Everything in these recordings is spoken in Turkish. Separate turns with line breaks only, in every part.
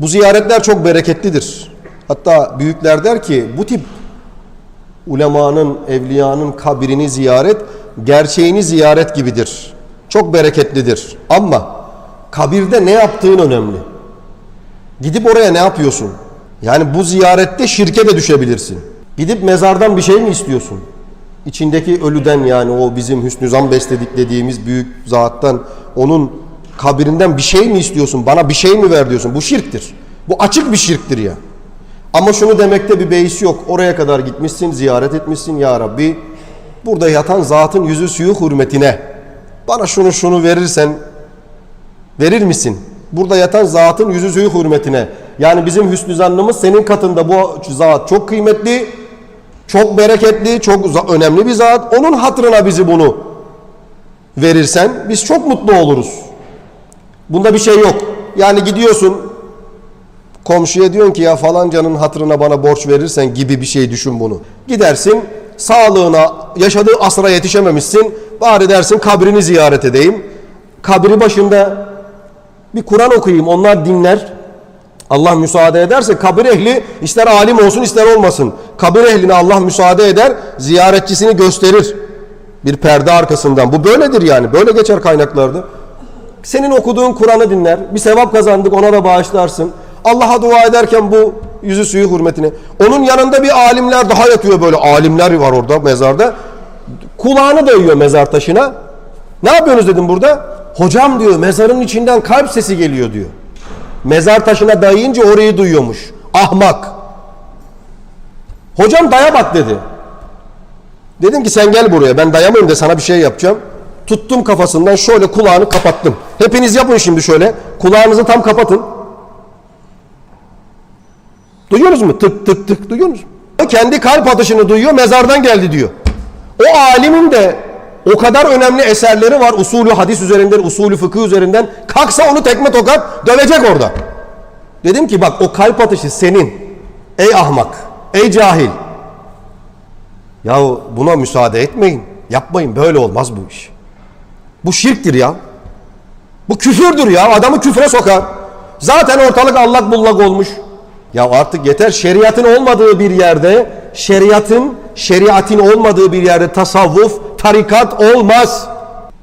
Bu ziyaretler çok bereketlidir. Hatta büyükler der ki bu tip ulemanın, evliyanın kabrini ziyaret gerçeğini ziyaret gibidir. Çok bereketlidir. Ama kabirde ne yaptığın önemli. Gidip oraya ne yapıyorsun? Yani bu ziyarette şirke de düşebilirsin. Gidip mezardan bir şey mi istiyorsun? İçindeki ölüden yani o bizim Hüsnü Zan besledik dediğimiz büyük zattan onun kabrinden bir şey mi istiyorsun? Bana bir şey mi ver diyorsun? Bu şirktir. Bu açık bir şirktir ya. Ama şunu demekte bir beis yok. Oraya kadar gitmişsin, ziyaret etmişsin ya Rabbi. Burada yatan zatın yüzü suyu hürmetine bana şunu şunu verirsen verir misin? Burada yatan zatın yüzü suyu hürmetine. Yani bizim hüsnü zannımız senin katında bu zat çok kıymetli, çok bereketli, çok önemli bir zat. Onun hatırına bizi bunu verirsen biz çok mutlu oluruz. Bunda bir şey yok. Yani gidiyorsun komşuya diyorsun ki ya falancanın hatırına bana borç verirsen gibi bir şey düşün bunu. Gidersin sağlığına yaşadığı asra yetişememişsin. Bari dersin kabrini ziyaret edeyim. Kabri başında bir Kur'an okuyayım onlar dinler. Allah müsaade ederse kabir ehli ister alim olsun ister olmasın. Kabir ehline Allah müsaade eder ziyaretçisini gösterir. Bir perde arkasından. Bu böyledir yani. Böyle geçer kaynaklarda. Senin okuduğun Kur'an'ı dinler. Bir sevap kazandık ona da bağışlarsın. Allah'a dua ederken bu yüzü suyu hürmetine. Onun yanında bir alimler daha yatıyor böyle. Alimler var orada mezarda. Kulağını dayıyor mezar taşına. Ne yapıyorsunuz dedim burada? Hocam diyor mezarın içinden kalp sesi geliyor diyor. Mezar taşına dayayınca orayı duyuyormuş. Ahmak. Hocam daya bak dedi. Dedim ki sen gel buraya ben dayamayayım da sana bir şey yapacağım. Tuttum kafasından şöyle kulağını kapattım. Hepiniz yapın şimdi şöyle. Kulağınızı tam kapatın. Duyuyorsunuz mu? Tık tık tık duyuyorsunuz mu? Kendi kalp atışını duyuyor mezardan geldi diyor. O alimin de o kadar önemli eserleri var usulü hadis üzerinden, usulü fıkıh üzerinden. Kalksa onu tekme tokat dövecek orada. Dedim ki bak o kalp atışı senin. Ey ahmak, ey cahil. Yahu buna müsaade etmeyin. Yapmayın böyle olmaz bu iş. Bu şirktir ya. Bu küfürdür ya. Adamı küfre sokar. Zaten ortalık allak bullak olmuş. Ya artık yeter şeriatın olmadığı bir yerde, şeriatın, şeriatin olmadığı bir yerde tasavvuf, tarikat olmaz.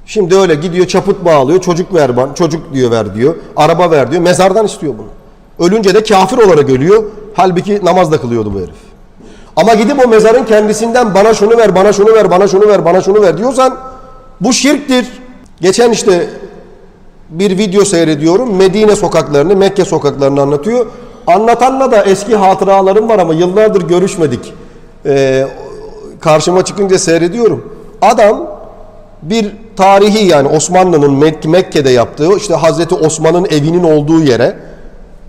Şimdi öyle gidiyor çaput bağlıyor, çocuk ver bana, çocuk diyor ver diyor, araba ver diyor, mezardan istiyor bunu. Ölünce de kafir olarak ölüyor. Halbuki namaz da kılıyordu bu herif. Ama gidip o mezarın kendisinden bana şunu ver, bana şunu ver, bana şunu ver, bana şunu ver diyorsan bu şirktir. Geçen işte bir video seyrediyorum. Medine sokaklarını, Mekke sokaklarını anlatıyor. Anlatanla da eski hatıralarım var ama yıllardır görüşmedik. Ee, karşıma çıkınca seyrediyorum. Adam bir tarihi yani Osmanlı'nın Mek- Mekke'de yaptığı işte Hazreti Osman'ın evinin olduğu yere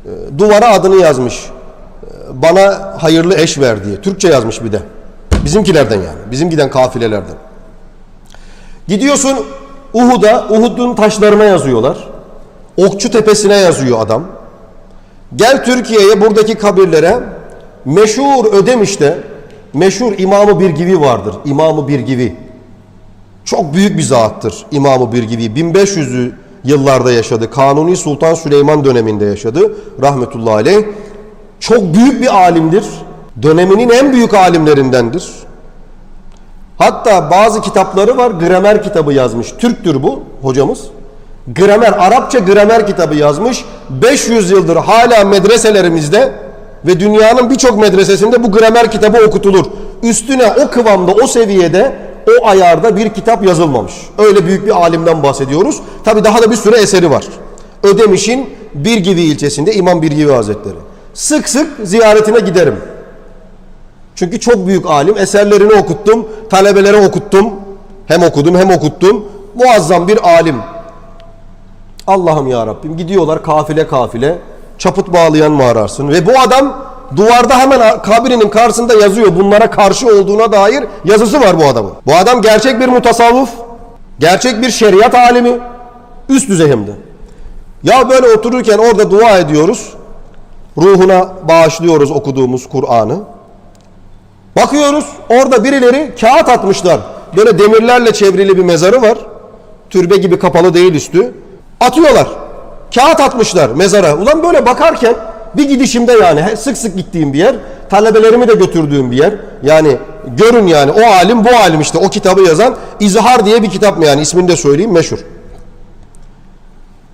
e, duvara adını yazmış. E, Bana hayırlı eş ver diye. Türkçe yazmış bir de. Bizimkilerden yani. Bizim giden kafilelerden. Gidiyorsun Uhud'a, Uhud'un taşlarına yazıyorlar. Okçu tepesine yazıyor adam. Gel Türkiye'ye buradaki kabirlere meşhur Ödemiş'te meşhur İmamı Birgivi vardır. İmamı Birgivi. Çok büyük bir zattır İmamı Birgivi. 1500'lü yıllarda yaşadı. Kanuni Sultan Süleyman döneminde yaşadı. Rahmetullahi aleyh. Çok büyük bir alimdir. Döneminin en büyük alimlerindendir. Hatta bazı kitapları var. Gramer kitabı yazmış. Türktür bu hocamız. Gramer, Arapça gramer kitabı yazmış. 500 yıldır hala medreselerimizde ve dünyanın birçok medresesinde bu gramer kitabı okutulur. Üstüne o kıvamda, o seviyede, o ayarda bir kitap yazılmamış. Öyle büyük bir alimden bahsediyoruz. Tabi daha da bir sürü eseri var. Ödemiş'in Birgivi ilçesinde İmam Birgivi Hazretleri. Sık sık ziyaretine giderim. Çünkü çok büyük alim. Eserlerini okuttum. Talebelere okuttum. Hem okudum hem okuttum. Muazzam bir alim. Allah'ım ya Rabbim gidiyorlar kafile kafile. Çaput bağlayan mı ararsın? Ve bu adam duvarda hemen kabrinin karşısında yazıyor. Bunlara karşı olduğuna dair yazısı var bu adamın. Bu adam gerçek bir mutasavvuf. Gerçek bir şeriat alimi. Üst düzey hem de. Ya böyle otururken orada dua ediyoruz. Ruhuna bağışlıyoruz okuduğumuz Kur'an'ı. Bakıyoruz orada birileri kağıt atmışlar. Böyle demirlerle çevrili bir mezarı var. Türbe gibi kapalı değil üstü. Atıyorlar. Kağıt atmışlar mezara. Ulan böyle bakarken Bir gidişimde yani sık sık gittiğim bir yer. Talebelerimi de götürdüğüm bir yer. Yani görün yani o alim bu alim işte o kitabı yazan İzhar diye bir kitap mı yani ismini de söyleyeyim meşhur.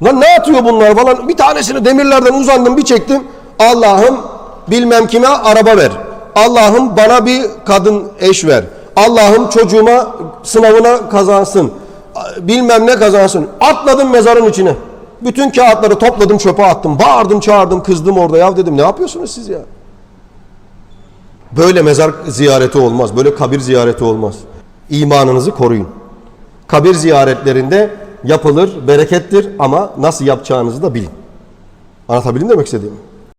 Lan ne atıyor bunlar falan. Bir tanesini demirlerden uzandım bir çektim. Allah'ım bilmem kime araba ver. Allah'ım bana bir kadın eş ver. Allah'ım çocuğuma sınavına kazansın. Bilmem ne kazansın. Atladım mezarın içine. Bütün kağıtları topladım çöpe attım. Bağırdım çağırdım kızdım orada. Ya dedim ne yapıyorsunuz siz ya? Böyle mezar ziyareti olmaz. Böyle kabir ziyareti olmaz. İmanınızı koruyun. Kabir ziyaretlerinde yapılır, berekettir ama nasıl yapacağınızı da bilin. Anlatabildim demek istediğimi?